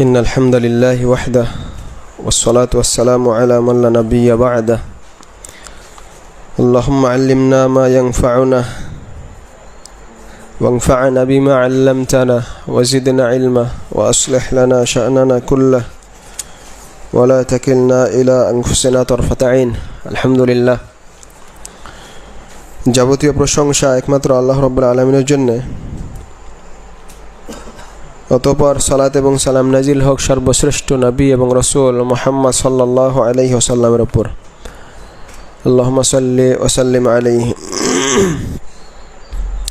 إن الحمد لله وحده والصلاة والسلام على من لا نبي بعده اللهم علمنا ما ينفعنا وانفعنا بما علمتنا وزدنا علما وأصلح لنا شأننا كله ولا تكلنا إلى أنفسنا طرفة عين الحمد لله যাবতীয় প্রশংসা একমাত্র আল্লাহ রব্বুল আলমিনের জন্যে অতপর সালাত এবং সালাম নাজিল হক সর্বশ্রেষ্ঠ নবী এবং রসুল মোহাম্মদ সাল্লাহ আলহি ওসাল্লামের ওপর আল্লাহ সাল্লি ওসাল্লিম আলহি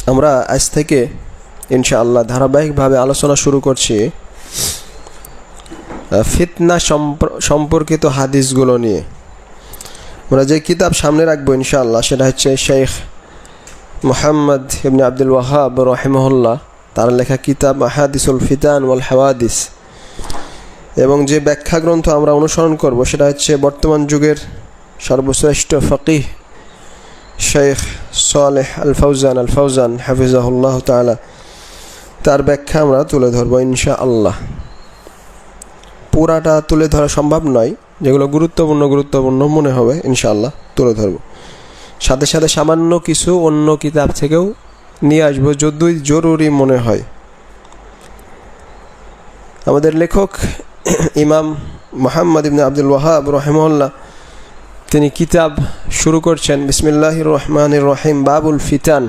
আমরা আজ থেকে ইনশাআল্লাহ ধারাবাহিকভাবে আলোচনা শুরু করছি ফিতনা সম্পর্কিত হাদিসগুলো নিয়ে। আমরা যে কিতাব সামনে রাখব ইনশাআল্লাহ সেটা হচ্ছে শেখ মোহাম্মদ ইবনে আব্দুল ওয়াহাব রহিমহল্লা তার লেখা কিতাব আহাদিসুল ফিতান ওয়াল হাওয়াদিস। এবং যে ব্যাখ্যা গ্রন্থ আমরা অনুসরণ করব, সেটা হচ্ছে বর্তমান যুগের সর্বশ্রেষ্ঠ ফকিহ শেখ সালেহ আল ফৌজান আল ফৌজান হাফিজাহুল্লাহ তালা তার ব্যাখ্যা আমরা তুলে ধরবো ইনশা আল্লাহ পুরাটা তুলে ধরা সম্ভব নয়, যেগুলো গুরুত্বপূর্ণ গুরুত্বপূর্ণ মনে হবে, ইনশাআল্লাহ তুলে ধরবো। সাথে সাথে সামান্য কিছু অন্য কিতাব থেকেও নিয়ে আসব যদি জরুরি মনে হয়। আমাদের লেখক ইমাম মোহাম্মদ ইবনে আব্দুল ওয়াহাব রহমল্লা তিনি কিতাব শুরু করছেন বিসমিল্লাহ রহমান রহিম, বাবুল ফিতান।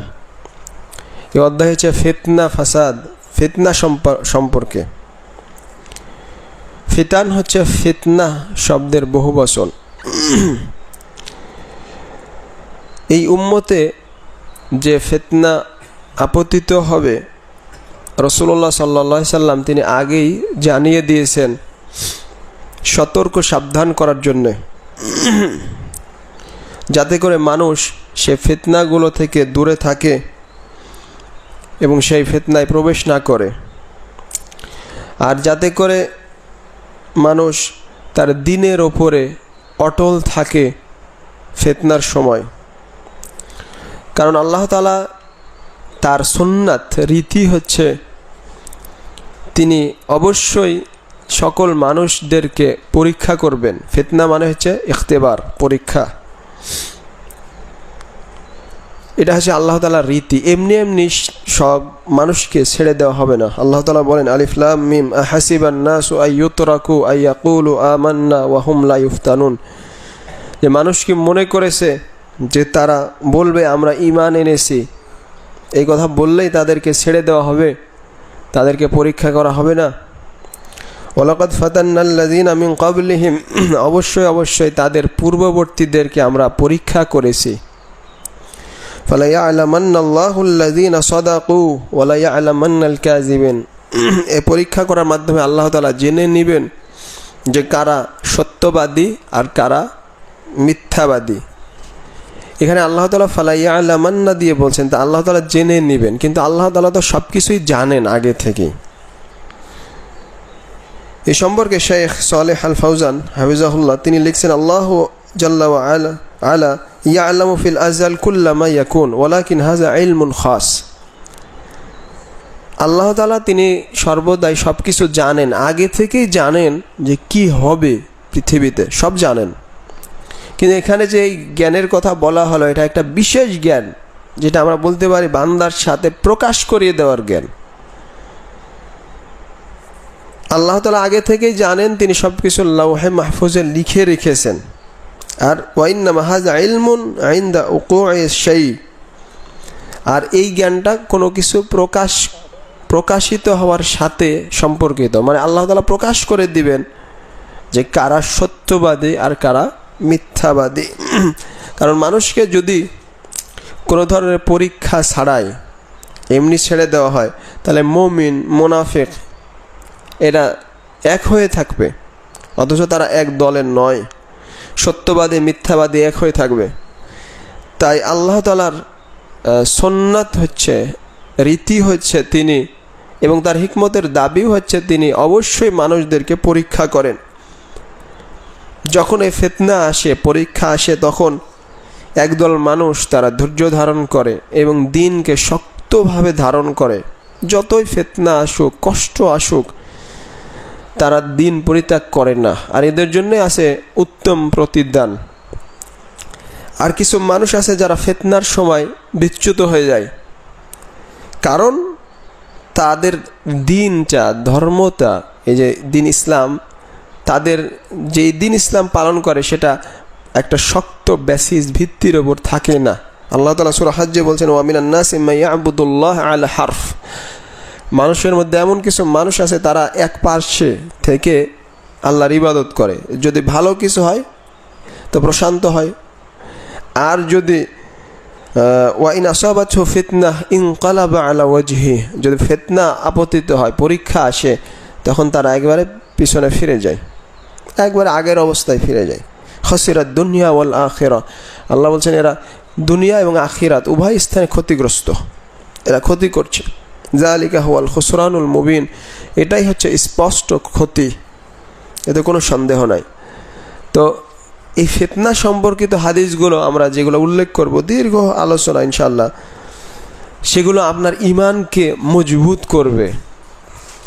এই অধ্যায় হচ্ছে ফিতনা ফাসাদ, ফিতনা সম্পর্কে। ফিতান হচ্ছে ফিতনা শব্দের বহু বচন। এই উম্মতে যে ফিতনা আপতিত হবে। রসুল্লাহ সাল্লা সাল্লাম তিনি আগেই জানিয়ে দিয়েছেন সতর্ক সাবধান করার জন্যে। যাতে করে মানুষ সে ফেতনাগুলো থেকে দূরে থাকে এবং সেই ফেতনায় প্রবেশ না করে। আর যাতে করে মানুষ তার দিনের ওপরে অটল থাকে ফেতনার সময়। কারণ আল্লাহ তালা তার সুন্নাত রীতি হচ্ছে, তিনি অবশ্যই সকল মানুষদেরকে পরীক্ষা করবেন। ফেতনা মানে হচ্ছে ইখতেবার, পরীক্ষা। এটা হচ্ছে আল্লাহ তালার রীতি। এমনি এমনি সব মানুষকে ছেড়ে দেওয়া হবে না। আল্লাহ তালা বলেন আলিফলাম মিম হাসিবান নাসু আইয়ুতরাকু আইয়াকুলু আমান্না ওয়াহুম লা ইফতানুন। যে মানুষ কি মনে করেছে যে তারা বলবে, আমরা ইমান এনেছি। এই কথা বললেই তাদেরকে ছেড়ে দেওয়া হবে। তাদেরকে পরীক্ষা করা হবে না। ওলাকাত ফাতান্নাল্লাদিন আমিন কাবলিহিম অবশ্যই অবশ্যই তাদের পূর্ববর্তীদেরকে আমরা পরীক্ষা করেছি। ফালাইয়ালামান্নাল্লাহুল্লাযীনা সাদাকু ওয়ালা ইয়ালামান্নাল কাযিবিন। এ পরীক্ষা করার মাধ্যমে আল্লাহ তাআলা জেনে নেবেন যে কারা সত্যবাদী আর কারা মিথ্যাবাদী। এখানে আল্লাহ তালা ফালাইয়া আল্লামান্না দিয়ে বলছেন, তা আল্লাহ তালা জেনে নেবেন, কিন্তু আল্লাহ তালা তো সব কিছুই জানেন আগে থেকেই। এ সম্পর্কে শেখ সালেহ আল ফাউজান হাফিজাহুল্লাহ, তিনি লিখছেন, আল্লাহ জাল্লা আলা আলা ইয়া আল্লাহ ফিল আজাল কুল্লামা ইয়াকুন, ওয়ালাকিন হাজা ইলমুন খাস। আল্লাহ তালা তিনি সর্বদাই সব কিছু জানেন, আগে থেকেই জানেন যে কি হবে পৃথিবীতে, সব জানেন। কিন্তু এখানে যে এই জ্ঞানের কথা বলা হলো, এটা একটা বিশেষ জ্ঞান, যেটা আমরা বলতে পারি বান্দার সাথে প্রকাশ করিয়ে দেওয়ার জ্ঞান। আল্লাহ তালা আগে থেকেই জানেন তিনি সব কিছু লাউহে মাহফুজে লিখে রেখেছেন। আর ওয়াইন্না মাহাজ আইলমুন আইন্দা ওকো সেই আর এই জ্ঞানটা কোনো কিছু প্রকাশ, প্রকাশিত হওয়ার সাথে সম্পর্কিত। মানে আল্লাহ তালা প্রকাশ করে দিবেন যে কারা সত্যবাদী আর কারা মিথ্যাবাদী। কারণ মানুষকে যদি কোনো ধরনের পরীক্ষা ছাড়াই এমনি ছেড়ে দেওয়া হয়, তাহলে মমিন, মোনাফেক, এরা এক হয়ে থাকবে। অথচ তারা এক দলের নয়। সত্যবাদী, মিথ্যাবাদী এক হয়ে থাকবে। তাই আল্লাহ তালার সন্ন্যাত হচ্ছে, রীতি হচ্ছে তিনি এবং তার হিকমতের দাবিও হচ্ছে তিনি অবশ্যই মানুষদেরকে পরীক্ষা করেন। যখন এই ফেতনা আসে, পরীক্ষা আসে, তখন একদল মানুষ তারা ধৈর্য ধারণ করে এবং দিনকে শক্তভাবে ধারণ করে। যতই ফেতনা আসুক, কষ্ট আসুক, তারা দিন পরিত্যাগ করে না। আর এদের জন্যে আছে উত্তম প্রতিদান। আর কিছু মানুষ আছে যারা ফেতনার সময় বিচ্যুত হয়ে যায়। কারণ তাদের দিনটা, ধর্মটা, এই যে দিন ইসলাম তাদের যেই দিন ইসলাম পালন করে সেটা একটা শক্ত বেসিস ভিত্তির ওপর থাকে না। আল্লাহ তালা সুরা হাজ্জে বলছেন ওয়ামিনান নাসিমাইয়াবুদুল্লাহ আল হারফ। মানুষের মধ্যে এমন কিছু মানুষ আছে, তারা এক পার্শ্বে থেকে আল্লাহর ইবাদত করে। যদি ভালো কিছু হয়, তো প্রশান্ত হয়। আর যদি ওয়াইন আসাবাছ ফিতনা ইনকালাবা আলা ওয়াজহি। যদি ফিতনা আপতিত হয়, পরীক্ষা আসে, তখন তারা একবারে পিছনে ফিরে যায়। একবারে আগের অবস্থায় ফিরে যায়। খসিরাত দুনিয়া ওয়াল আখেরা আল্লাহ বলছেন, এরা দুনিয়া এবং আখিরাত উভয় স্থানে ক্ষতিগ্রস্ত। এরা ক্ষতি করছে। জালিকা হওয়াল খুসরানুল মুবিন। এটাই হচ্ছে স্পষ্ট ক্ষতি। এতে কোনো সন্দেহ নাই। তো এই ফেতনা সম্পর্কিত হাদিসগুলো আমরা যেগুলো উল্লেখ করব, দীর্ঘ আলোচনা ইনশাল্লাহ সেগুলো আপনার ইমানকে মজবুত করবে।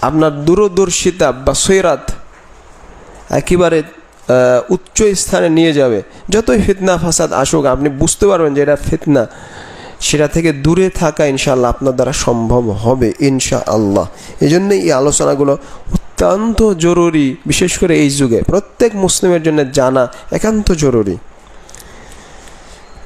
আপনার দূরদর্শিতা বা সৈরাত একেবারে উচ্চ স্থানে নিয়ে যাবে। যতই ফিতনা ফাসাদ আসুক, আপনি বুঝতে পারবেন যে এটা ফিতনা। সেটা থেকে দূরে থাকা ইনশাআল্লাহ আপনার দ্বারা সম্ভব হবে ইনশা আল্লাহ এই জন্যই এই আলোচনাগুলো অত্যন্ত জরুরি, বিশেষ করে এই যুগে। প্রত্যেক মুসলিমের জন্য জানা একান্ত জরুরি।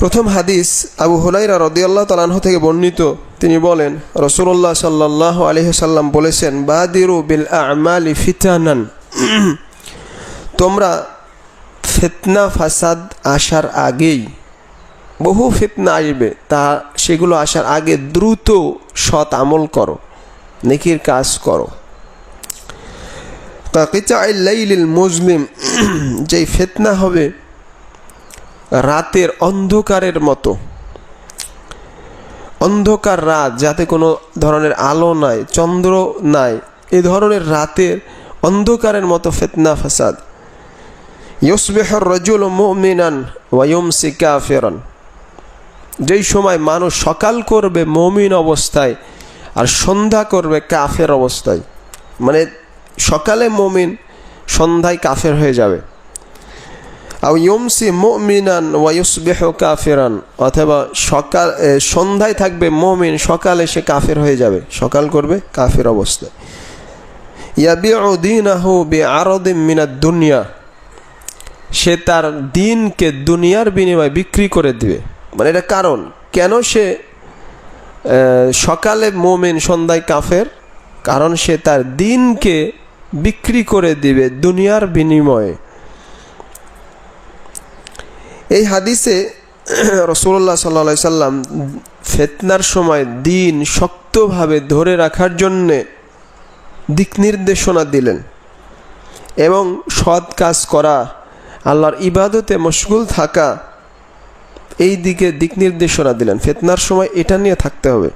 প্রথম হাদিস, আবু হুলাইরা রদিয়াল্লাহ তালাহ থেকে বর্ণিত। তিনি বলেন রসুল্লাহ সাল্লাহ আলহিসাল্লাম বলেছেন, বাদিরু বিল আমালি ফিতানান। তোমরা ফেতনা, ফাসাদ আসার আগেই, বহু ফিতনা আসবে, তা সেগুলো আসার আগে দ্রুত সৎ আমল করো, নেকির কাজ করো। লাইলিল মুসলিম যেই ফেতনা হবে রাতের অন্ধকারের মতো। অন্ধকার রাত, যাতে কোনো ধরনের আলো নাই, চন্দ্র নাই, এ ধরনের রাতের অন্ধকারের মতো ফেতনা, ফাসাদ ইউসবেহর রজুল মুমিনান ওয়ায়ুমসি কাফেরান। যেই সময় মানুষ সকাল করবে মমিন অবস্থায় আর সন্ধ্যা করবে কাফের অবস্থায় মানে সকালে মমিন, সন্ধ্যায় কাফের হয়ে যাবে। আও ইয়মসি মমিনান ওয়ায়ুসবেহ কাফেরান, অথবা সকাল সন্ধ্যায় থাকবে মমিন, সকালে সে কাফের হয়ে যাবে, সকাল করবে কাফের অবস্থায়। ইয়াবিউ দিন আহু বে আরদিম মিনাদ দুনিয়া। সে তার দিনকে দুনিয়ার বিনিময়ে বিক্রি করে দিবে। মানে এটা কারণ। কেন সে সকালে মোমেন, সন্ধ্যায় কাফের? কারণ সে তার দিনকে বিক্রি করে দিবে দুনিয়ার বিনিময়ে। এই হাদিসে রসুল্লাহ সাল্লা সাল্লাম ফেতনার সময় দিন শক্তভাবে ধরে রাখার জন্যে দিক নির্দেশনা দিলেন এবং সৎ কাজ করা আল্লাহর ইবাদতে মশগুল থাকা এই দিকে দিক নির্দেশনা দিলেন। ফেতনার সময় এটা নিয়ে থাকতে হবে।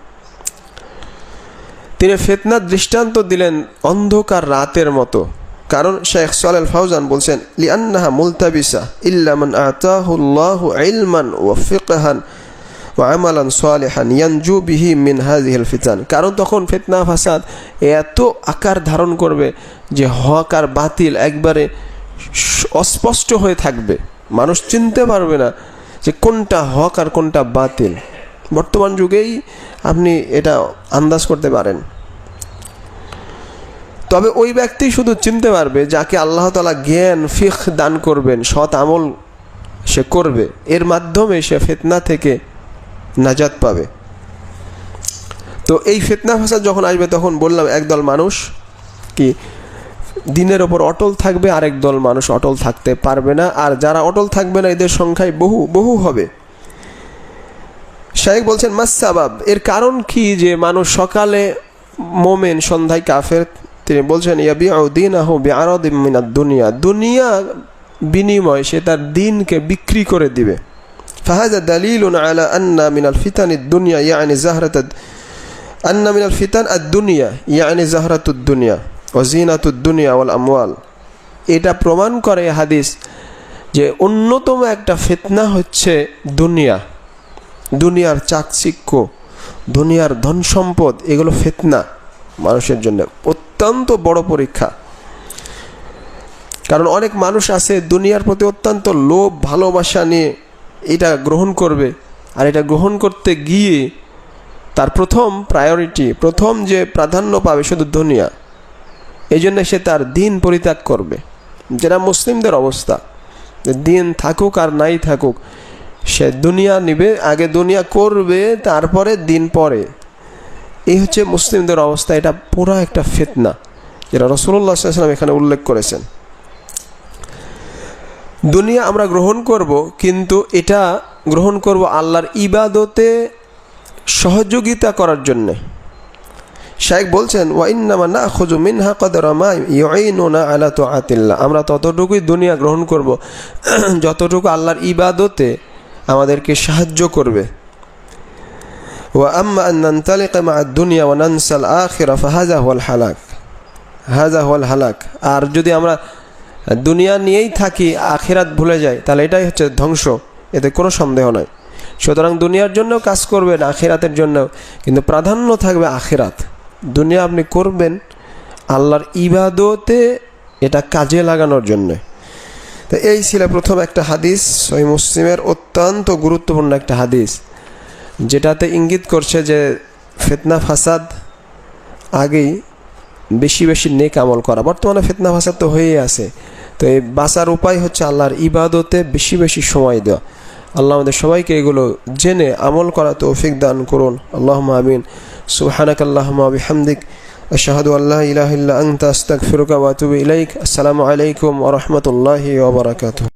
তিনি ফেতনার দৃষ্টান্ত দিলেন অন্ধকার রাতের মতো। কারণ শেখ সালেল ফাউজান বলছেন, লিআন্নাহা মুলতাবিসা ইল্লামান আতাহুল্লাহ ইলমান ও ফিকহান ও আমালান সালেহান ইয়ানজু বিহি মিন হাজিহিল ফিতান। কারণ তখন ফেতনা ফাসাদ এত আকার ধারণ করবে যে হক আর বাতিল একবারে অস্পষ্ট হয়ে থাকবে। মানুষ চিনতে পারবে না যে কোনটা হক আর কোনটা বাতিল। বর্তমান যুগেই আপনি এটা আন্দাজ করতে পারেন। তবে ওই ব্যক্তি শুধু চিনতে পারবে যাকে আল্লাহ তালা জ্ঞান ফিখ দান করবেন, সৎ আমল সে করবে। এর মাধ্যমে সে ফেতনা থেকে নাজাত পাবে। তো এই ফেতনা ভাষা যখন আসবে তখন বললাম, একদল মানুষ কি দিনের ওপর অটল থাকবে, আরেক দল মানুষ অটল থাকতে পারবে না। আর যারা অটল থাকবে না, এদের সংখ্যায় বহু বহু হবে। শাহেক বলছেন মাসাবাব এর কারণ কি যে মানুষ সকালে মোমেন, সন্ধ্যায় কাফের? তিনি বলছেন ইয়াবিউদ্দিন আহ বিআরদিনা দুনিয়া। দুনিয়া বিনিময়, সে তার দিনকে বিক্রি করে দিবে। ফাহাজা দালিল আলা আন্না মিনাল ফিতানি দুনিয়া, ইয়ানি জাহরাত আন্না মিনাল ফিতান আর দুনিয়া ইয়ানি জাহরাতুদ্দুনিয়া ওজিনাতুদ্দুনিয়া ওয়াল আমওয়াল। এটা প্রমাণ করে হাদিস যে অন্যতম একটা ফেতনা হচ্ছে দুনিয়া, দুনিয়ার চাকচিক্য, দুনিয়ার ধন সম্পদ, এগুলো ফেতনা মানুষের জন্য অত্যন্ত বড় পরীক্ষা। কারণ অনেক মানুষ আছে দুনিয়ার প্রতি অত্যন্ত লোভ, ভালোবাসা নিয়ে এটা গ্রহণ করবে আর এটা গ্রহণ করতে গিয়ে তার প্রথম প্রায়োরিটি প্রথম যে প্রাধান্য পাবে শুধু দুনিয়া। এই জন্য সে তার দিন পরিত্যাগ করবে। যেটা মুসলিমদের অবস্থা দিন থাকুক আর নাই থাকুক, সে দুনিয়া নিবে, আগে দুনিয়া করবে, তারপরে দিন পরে। এই হচ্ছে মুসলিমদের অবস্থা, এটা পুরো একটা ফিতনা, যেটা রসুল্লাহ সাল্লাম এখানে উল্লেখ করেছেন। দুনিয়া আমরা গ্রহণ করব, কিন্তু এটা গ্রহণ করব আল্লাহর ইবাদতে সহযোগিতা করার জন্যে। শাইখ বলছেন ওয়াইন্নামা না খুজু মিনহা কদরামা ইউইনুনা আলা তো আতিল্লা আমরা ততটুকুই দুনিয়া গ্রহণ করব। যতটুকু আল্লাহর ইবাদতে আমাদেরকে সাহায্য করবে। ওয়া আম্মা আন নান্তালিকা মা দুনিয়া ওয়া নানসাল আখিরা ফাহাজা হুয়াল হালাক। হাজা হালাক। আর যদি আমরা দুনিয়া নিয়েই থাকি, আখিরাত ভুলে যাই, তাহলে এটাই হচ্ছে ধ্বংস। এতে কোনো সন্দেহ নাই। সুতরাং দুনিয়ার জন্য কাজ করবেন, আখিরাতের জন্য কিন্তু প্রাধান্য থাকবে আখিরাত। দুনিয়া আপনি করবেন আল্লাহর ইবাদতে এটা কাজে লাগানোর জন্য। তো এই ছিল প্রথম একটা হাদিস সই মুসলিমের অত্যন্ত গুরুত্বপূর্ণ একটা হাদিস, যেটাতে ইঙ্গিত করছে যে ফেতনা ফাসাদ আগেই বেশি বেশি নেক আমল করা। বর্তমানে ফেতনা ফাসাদ তো হয়েই আছে। তো এই বাঁচার উপায় হচ্ছে আল্লাহর ইবাদতে বেশি বেশি সময় দেওয়া। আল্লাহ আমাদের সবাইকে এগুলো জেনে আমল করা তৌফিক দান করুন। আল্লাহ আমিন। সুহানাক আল্লাহ বিহামদিক। আশাহাদু আল্লাহ ইলাহিল্লা আংতা আস্তাক ফিরুকা আতুবু ইলাইক। আসসালামু আলাইকুম ওরহমতুল্লাহি বারাকাতুহু।